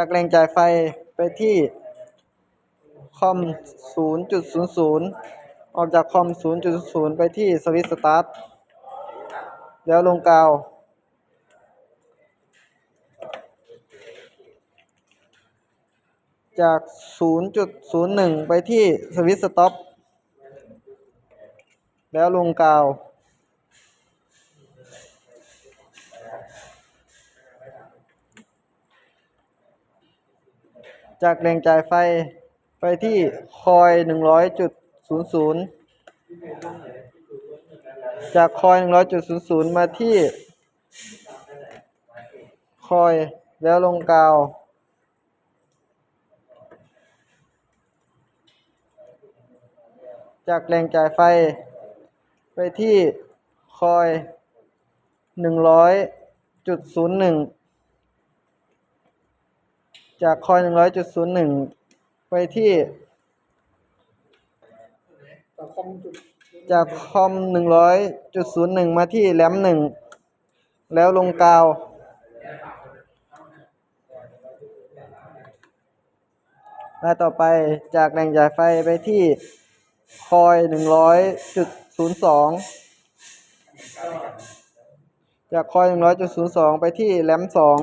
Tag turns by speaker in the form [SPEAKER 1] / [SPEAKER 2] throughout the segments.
[SPEAKER 1] จากแรงจ่ายไฟไปที่คอม 0.00 ออกจากคอม 0.00 ไปที่สวิตสตาร์ท แล้วลงกาว จาก 0.01 ไปที่สวิตสต็อป แล้วลงกาว จากแรงจ่ายไฟไปที่คอยหนึ่งร้อยจุดศูนย์ศูนย์จากคอยหนึ่งร้อยจุดศูนย์ศูนย์มาที่ คอยแล้วลงกาว จากแรงจ่ายไฟ ไปที่คอยหนึ่งร้อยจุดศูนย์หนึ่ง จากคอยหนึ่งร้อยจุดศูนย์หนึ่งไปที่
[SPEAKER 2] จากคอมจุด
[SPEAKER 1] จากคอมหนึ่งร้อยจุดศูนย์หนึ่งมาที่แรมหนึ่งแล้วลงกาวและต่อไปจากแรงจ่ายไฟไปที่คอยหนึ่งร้อยจุดศูนย์สองจากคอยหนึ่งร้อยจุดศูนย์สองไปที่แรมสอง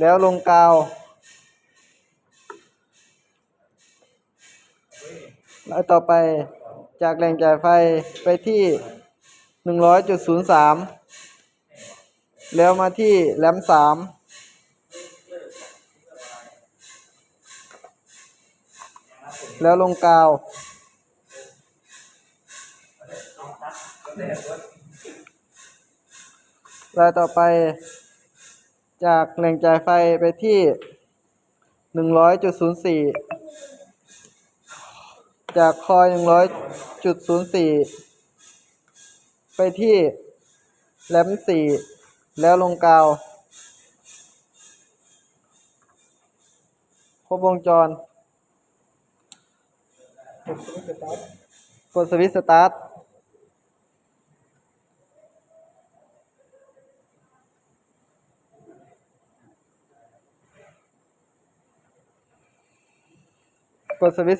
[SPEAKER 1] แล้วลงกาว แล้วต่อไปจากแรงจ่ายไฟไปที่หนึ่งร้อยจุดศูนย์สามแล้วมาที่แรมสามแล้วลงกาวแล้วต่อไป จากแรงจ่ายไฟไปที่หนึ่งร้อยจุดศูนย์สี่จากคอยหนึ่งร้อยจุดศูนย์สี่ไปที่แรมสี่แล้วลงกาว ครบวงจร
[SPEAKER 2] กดสวิตช์สตาร์ท
[SPEAKER 1] กดสวิต